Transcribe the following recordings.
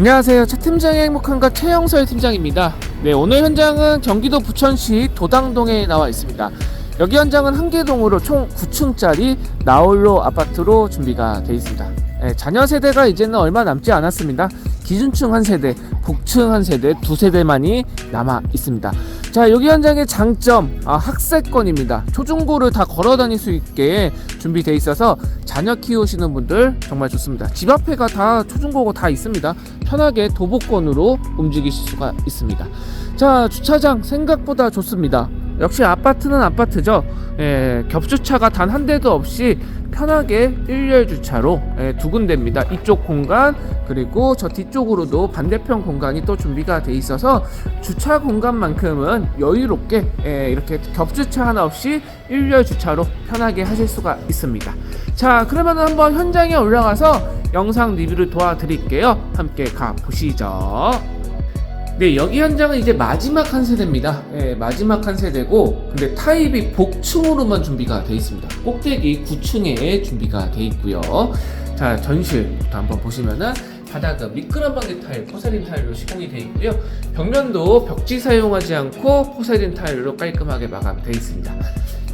안녕하세요. 차 팀장의 행복한가 최영설 팀장입니다. 네, 오늘 현장은 경기도 부천시 도당동에 나와 있습니다. 여기 현장은 한계동으로 총 9층짜리 나홀로 아파트로 준비가 되어 있습니다. 네, 자녀 세대가 이제는 얼마 남지 않았습니다. 기준층 한 세대, 복층 한 세대, 두 세대만이 남아 있습니다. 자, 여기 현장의 장점, 아, 학세권입니다. 초중고를 다 걸어 다닐 수 있게 준비되어 있어서 자녀 키우시는 분들 정말 좋습니다. 집 앞에가 다 초중고고 다 있습니다. 편하게 도보권으로 움직이실 수가 있습니다. 자, 주차장 생각보다 좋습니다. 역시 아파트는 아파트죠. 예, 겹주차가 단 한 대도 없이 편하게 일렬 주차로 예, 두 군데입니다. 이쪽 공간 그리고 저 뒤쪽으로도 반대편 공간이 또 준비가 돼 있어서 주차 공간만큼은 여유롭게 예, 이렇게 겹주차 하나 없이 일렬 주차로 편하게 하실 수가 있습니다. 자, 그러면 한번 현장에 올라가서 영상 리뷰를 도와드릴게요. 함께 가 보시죠. 네, 여기 현장은 이제 마지막 한 세대입니다. 예, 마지막 한 세대고, 근데 타입이 복층으로만 준비가 되어 있습니다. 꼭대기 9층에 준비가 되어 있고요. 자, 전실부터 한번 보시면은 바닥은 미끄럼 방지 타일, 포세린 타일로 시공이 되어 있고요. 벽면도 벽지 사용하지 않고 포세린 타일로 깔끔하게 마감되어 있습니다.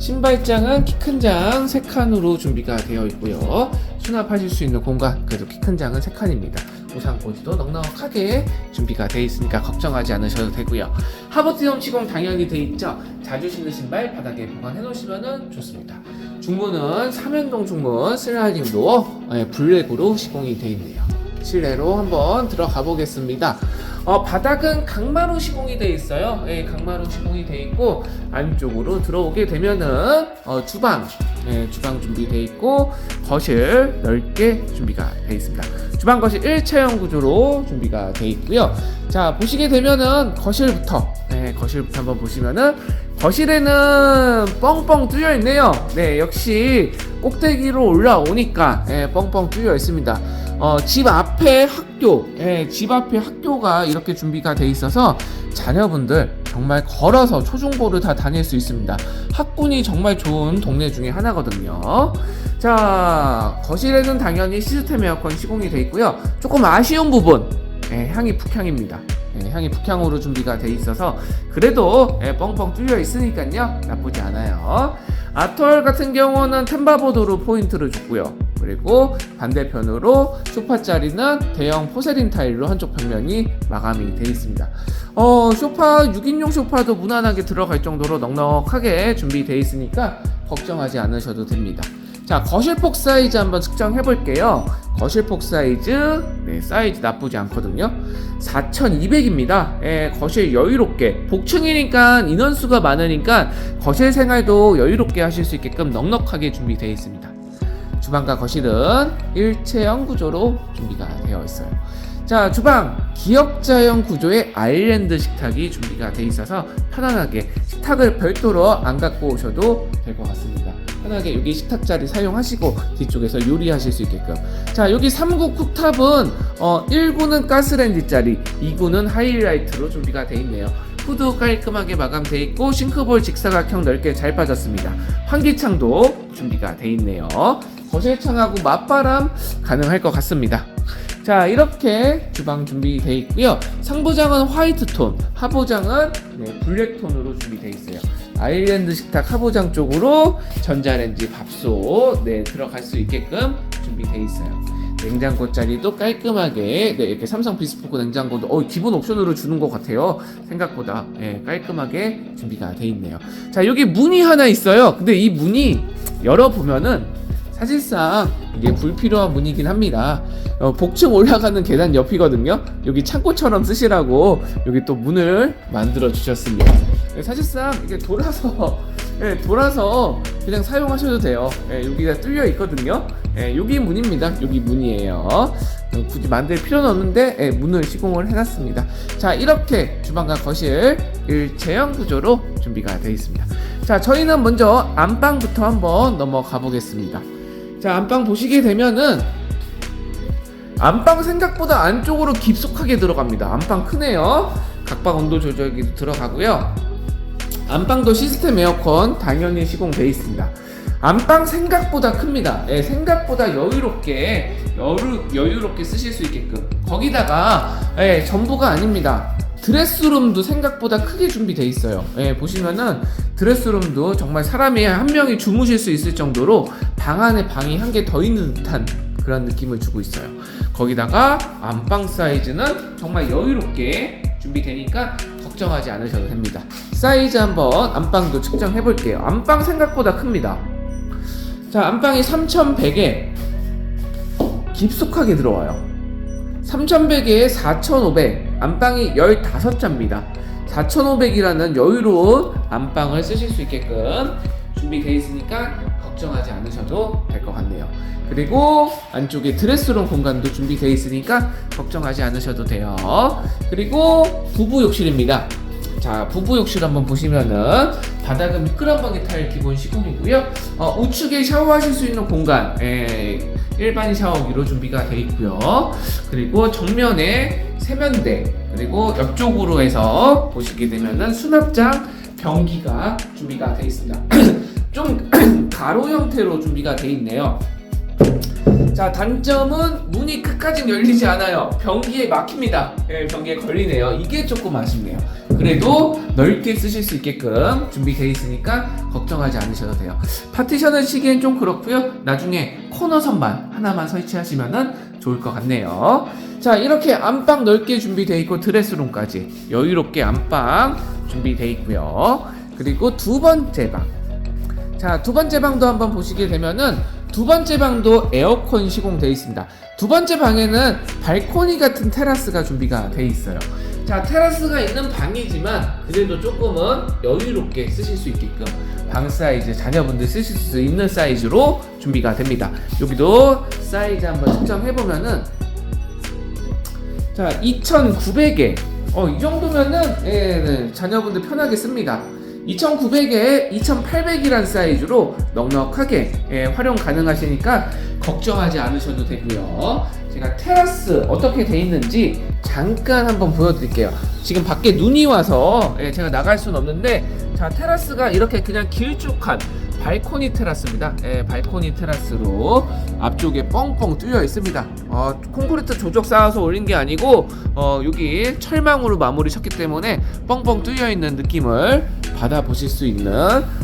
신발장은 키 큰 장 3칸으로 준비가 되어 있고요. 수납하실 수 있는 공간, 그래도 키 큰 장은 3칸입니다. 우산꽂이도 넉넉하게 준비가 되어 있으니까 걱정하지 않으셔도 되고요. 하버티홈 시공 당연히 되어 있죠. 자주 신는 신발 바닥에 보관해 놓으시면 좋습니다. 중문은 삼연동 중문 슬라이딩 도어 예, 블랙으로 시공이 되어 있네요. 실내로 한번 들어가 보겠습니다. 어, 바닥은 강마루 시공이 되어 있어요. 예, 강마루 시공이 되어 있고 안쪽으로 들어오게 되면은 어, 주방, 예, 주방 준비되어 있고 거실 넓게 준비가 되어 있습니다. 주방 거실 1체형 구조로 준비가 되어 있고요. 자 보시게 되면은 거실부터, 네, 거실부터 한번 보시면은 거실에는 뻥뻥 뚫려 있네요. 네, 역시 꼭대기로 올라오니까 예, 뻥뻥 뚫려 있습니다. 어, 집 앞에 학교, 예, 집 앞에 학교가 이렇게 준비가 돼 있어서 자녀분들 정말 걸어서 초중고를 다 다닐 수 있습니다. 학군이 정말 좋은 동네 중에 하나거든요. 자, 거실에는 당연히 시스템 에어컨 시공이 돼 있고요. 조금 아쉬운 부분, 예, 향이 북향입니다. 예, 향이 북향으로 준비가 돼 있어서 그래도 예, 뻥뻥 뚫려 있으니까요 나쁘지 않아요. 아톨 같은 경우는 템바보드로 포인트를 줬고요. 그리고 반대편으로 소파 자리는 대형 포세린 타일로 한쪽 벽면이 마감이 되어 있습니다. 어, 소파 6인용 소파도 무난하게 들어갈 정도로 넉넉하게 준비되어 있으니까 걱정하지 않으셔도 됩니다. 자, 거실폭 사이즈 한번 측정해 볼게요. 거실폭 사이즈, 네, 사이즈 나쁘지 않거든요. 4,200입니다. 예, 거실 여유롭게. 복층이니까 인원수가 많으니까 거실 생활도 여유롭게 하실 수 있게끔 넉넉하게 준비되어 있습니다. 주방과 거실은 일체형 구조로 준비가 되어 있어요. 자, 주방 기역자형 구조의 아일랜드 식탁이 준비가 되어 있어서 편안하게 식탁을 별도로 안 갖고 오셔도 될 것 같습니다. 편하게 여기 식탁 자리 사용하시고 뒤쪽에서 요리하실 수 있게끔. 자, 여기 3구 쿡탑은 어, 1구는 가스레인지 자리, 2구는 하이라이트로 준비가 되어 있네요. 후드 깔끔하게 마감되어 있고 싱크볼 직사각형 넓게 잘 빠졌습니다. 환기창도 준비가 되어 있네요. 거실창하고 맞바람 가능할 것 같습니다. 자 이렇게 주방 준비되어 있고요. 상부장은 화이트 톤 하부장은 네, 블랙 톤으로 준비되어 있어요. 아일랜드 식탁 하부장 쪽으로 전자레인지 밥솥 네, 들어갈 수 있게끔 준비되어 있어요. 냉장고 자리도 깔끔하게 네, 이렇게 삼성 비스포크 냉장고도 어, 기본 옵션으로 주는 것 같아요. 생각보다 예, 깔끔하게 준비가 되어 있네요. 자 여기 문이 하나 있어요. 근데 이 문이 열어보면은 사실상 이게 불필요한 문이긴 합니다. 어, 복층 올라가는 계단 옆이거든요. 여기 창고처럼 쓰시라고 여기 또 문을 만들어 주셨습니다. 네, 사실상 이게 돌아서 예, 돌아서 그냥 사용하셔도 돼요. 예, 여기가 뚫려 있거든요. 예, 여기 문입니다. 여기 문이에요. 어, 굳이 만들 필요는 없는데 예, 문을 시공을 해놨습니다. 자 이렇게 주방과 거실 일체형 구조로 준비가 되어 있습니다. 자 저희는 먼저 안방부터 한번 넘어가 보겠습니다. 자 안방 보시게 되면은 안방 생각보다 안쪽으로 깊숙하게 들어갑니다. 안방 크네요. 각방 온도 조절기도 들어가고요. 안방도 시스템 에어컨 당연히 시공되어 있습니다. 안방 생각보다 큽니다. 예, 생각보다 여유롭게 여유, 여유롭게 쓰실 수 있게끔 거기다가 예, 전부가 아닙니다. 드레스룸도 생각보다 크게 준비돼 있어요. 예, 보시면은 드레스룸도 정말 사람이 한 명이 주무실 수 있을 정도로 방 안에 방이 한 개 더 있는 듯한 그런 느낌을 주고 있어요. 거기다가 안방 사이즈는 정말 여유롭게 준비되니까 걱정하지 않으셔도 됩니다. 사이즈 한번 안방도 측정해 볼게요. 안방 생각보다 큽니다. 자, 안방이 3100에 깊숙하게 들어와요. 3100에 4500, 안방이 15자입니다. 4500이라는 여유로운 안방을 쓰실 수 있게끔 준비되어 있으니까 걱정하지 않으셔도 될 것 같네요. 그리고 안쪽에 드레스룸 공간도 준비되어 있으니까 걱정하지 않으셔도 돼요. 그리고 부부 욕실입니다. 자, 부부 욕실 한번 보시면은 바닥은 미끄럼방에 타일 기본 시공이고요. 어, 우측에 샤워하실 수 있는 공간, 예, 일반 샤워기로 준비가 되어 있고요. 그리고 정면에 세면대, 그리고 옆쪽으로 해서 보시게 되면은 수납장, 변기가 준비가 되어 있습니다. 좀 가로 형태로 준비가 되어 있네요. 자 단점은 문이 끝까지 열리지 않아요 변기에 막힙니다 예, 변기에 걸리네요 이게 조금 아쉽네요 그래도 넓게 쓰실 수 있게끔 준비되어 있으니까 걱정하지 않으셔도 돼요. 파티션을 치기엔 좀 그렇고요. 나중에 코너 선반 하나만 설치하시면 좋을 것 같네요. 자 이렇게 안방 넓게 준비되어 있고 드레스룸까지 여유롭게 안방 준비되어 있고요. 그리고 두 번째 방. 자, 두 번째 방도 한번 보시게 되면은 두 번째 방도 에어컨 시공되어 있습니다. 두 번째 방에는 발코니 같은 테라스가 준비가 되어 있어요. 자, 테라스가 있는 방이지만 그래도 조금은 여유롭게 쓰실 수 있게끔 방 사이즈 자녀분들 쓰실 수 있는 사이즈로 준비가 됩니다. 여기도 사이즈 한번 측정해 보면은 자, 2,900에 어, 이 정도면은 예, 네, 자녀분들 편하게 씁니다. 2900에 2800이란 사이즈로 넉넉하게 예, 활용 가능하시니까 걱정하지 않으셔도 되고요. 제가 테라스 어떻게 돼 있는지 잠깐 한번 보여드릴게요. 지금 밖에 눈이 와서 예, 제가 나갈 수는 없는데 자 테라스가 이렇게 그냥 길쭉한 발코니 테라스입니다. 예, 발코니 테라스로 앞쪽에 뻥뻥 뚫려 있습니다. 어, 콘크리트 조적 쌓아서 올린 게 아니고 어, 여기 철망으로 마무리 쳤기 때문에 뻥뻥 뚫려 있는 느낌을 받아보실 수 있는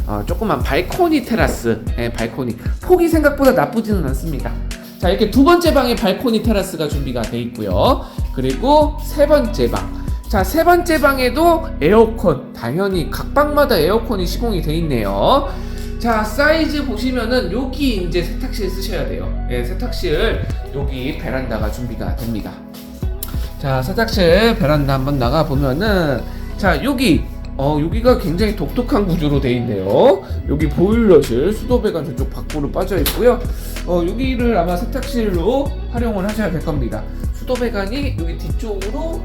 어, 조그만 발코니 테라스, 예, 발코니 폭이 생각보다 나쁘지는 않습니다. 자 이렇게 두 번째 방에 발코니 테라스가 준비가 돼 있고요. 그리고 세 번째 방. 자, 세 번째 방에도 에어컨, 당연히 각 방마다 에어컨이 시공이 돼 있네요. 자, 사이즈 보시면은 여기 이제 세탁실 쓰셔야 돼요. 예, 세탁실 여기 베란다가 준비가 됩니다. 자, 세탁실 베란다 한번 나가 보면은 자, 여기 어, 여기가 굉장히 독특한 구조로 돼 있네요. 여기 보일러실, 수도배관 저쪽 밖으로 빠져 있고요. 어, 여기를 아마 세탁실로 활용을 하셔야 될 겁니다. 수도배관이 여기 뒤쪽으로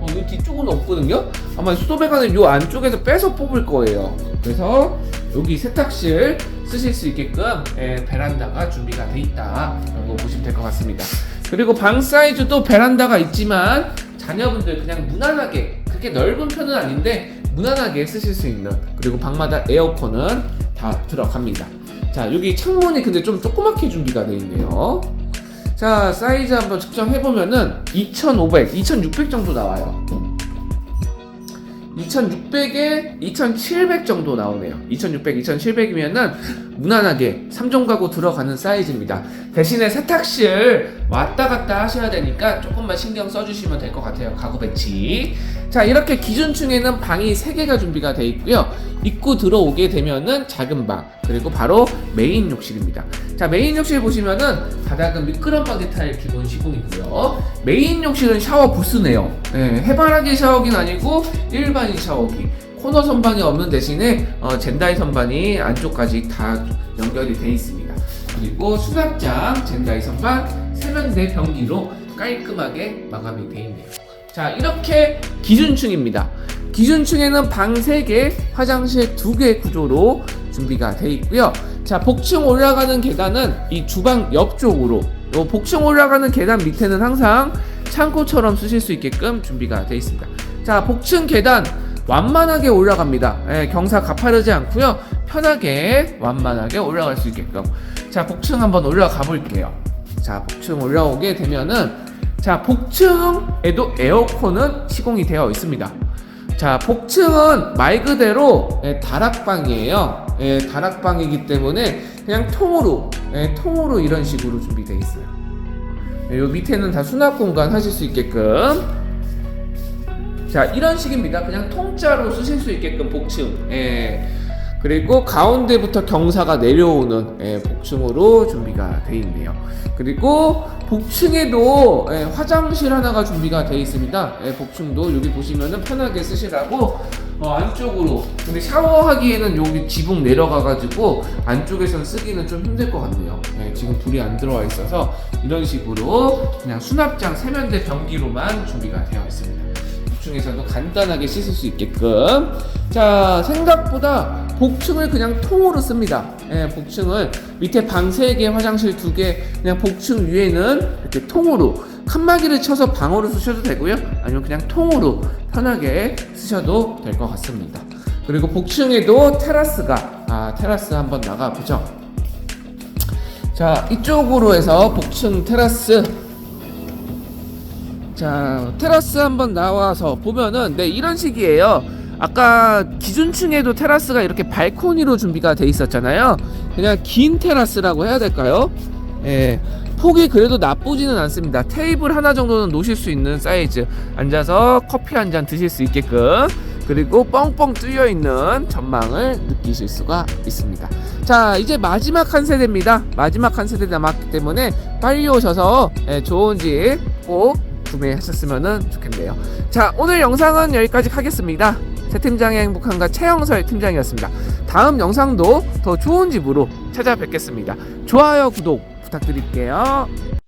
어, 이 뒤쪽은 없거든요. 아마 수도배관을 요 안쪽에서 빼서 뽑을 거예요. 그래서 여기 세탁실 쓰실 수 있게끔 예, 베란다가 준비가 돼 있다라고 보시면 될 것 같습니다. 그리고 방 사이즈도 베란다가 있지만 자녀분들 그냥 무난하게 그렇게 넓은 편은 아닌데 무난하게 쓰실 수 있는 그리고 방마다 에어컨은 다 들어갑니다. 자 여기 창문이 근데 좀 조그맣게 준비가 돼 있네요. 자 사이즈 한번 측정해 보면은 2,500, 2,600 정도 나와요. 2,600에 2,700 정도 나오네요. 2,600, 2,700이면은 무난하게 3종 가구 들어가는 사이즈입니다. 대신에 세탁실 왔다 갔다 하셔야 되니까 조금만 신경 써주시면 될 것 같아요. 가구 배치. 자, 이렇게 기준층에는 방이 3개가 준비가 되어 있고요. 입구 들어오게 되면은 작은 방, 그리고 바로 메인 욕실입니다. 자, 메인 욕실 보시면은 바닥은 미끄럼방개 타일 기본 시공이고요. 메인 욕실은 샤워 부스네요. 예, 해바라기 샤워기는 아니고 일반인 샤워기. 코너 선반이 없는 대신에 어, 젠다이 선반이 안쪽까지 다 연결이 되어 있습니다. 그리고 수납장, 젠다이 선반, 세면대 변기로 깔끔하게 마감이 되어 있네요. 자, 이렇게 기준층입니다. 기준층에는 방 3개, 화장실 2개 구조로 준비가 되어 있고요. 자, 복층 올라가는 계단은 이 주방 옆쪽으로, 요 복층 올라가는 계단 밑에는 항상 창고처럼 쓰실 수 있게끔 준비가 되어 있습니다. 자, 복층 계단 완만하게 올라갑니다. 예, 경사 가파르지 않고요. 편하게 완만하게 올라갈 수 있게끔. 자 복층 한번 올라가 볼게요. 자 복층 올라오게 되면은 자 복층에도 에어컨은 시공이 되어 있습니다. 자 복층은 말 그대로 예, 다락방이에요. 예, 다락방이기 때문에 그냥 통으로 예, 통으로 이런 식으로 준비되어 있어요. 예, 요 밑에는 다 수납 공간 하실 수 있게끔 자 이런 식입니다. 그냥 통짜로 쓰실 수 있게끔 복층. 예. 그리고 가운데부터 경사가 내려오는 예, 복층으로 준비가 되어 있네요. 그리고 복층에도 예, 화장실 하나가 준비가 되어 있습니다. 예, 복층도 여기 보시면은 편하게 쓰시라고 어, 안쪽으로. 근데 샤워하기에는 여기 지붕 내려가 가지고 안쪽에선 쓰기는 좀 힘들 것 같네요. 예, 지금 불이 안 들어와 있어서 이런 식으로 그냥 수납장 세면대 변기로만 준비가 되어 있습니다 복층에서도 간단하게 씻을 수 있게끔. 자 생각보다 복층을 그냥 통으로 씁니다. 예, 복층을 밑에 방 3개 화장실 2개 그냥 복층 위에는 이렇게 통으로 칸막이를 쳐서 방으로 쓰셔도 되고요. 아니면 그냥 통으로 편하게 쓰셔도 될 것 같습니다. 그리고 복층에도 테라스가 아 테라스 한번 나가보죠. 자 이쪽으로 해서 복층 테라스 자 테라스 한번 나와서 보면은 네 이런 식이에요. 아까 기준층에도 테라스가 이렇게 발코니로 준비가 돼 있었잖아요. 그냥 긴 테라스라고 해야 될까요? 예. 폭이 그래도 나쁘지는 않습니다. 테이블 하나 정도는 놓으실 수 있는 사이즈. 앉아서 커피 한 잔 드실 수 있게끔. 그리고 뻥뻥 뚫려 있는 전망을 느끼실 수가 있습니다. 자 이제 마지막 한 세대입니다. 마지막 한 세대 남았기 때문에 빨리 오셔서 예, 좋은 집 꼭 구매하셨으면 좋겠네요. 자, 오늘 영상은 여기까지 하겠습니다. 새 팀장의 행복한가 최영설 팀장이었습니다. 다음 영상도 더 좋은 집으로 찾아뵙겠습니다. 좋아요, 구독 부탁드릴게요.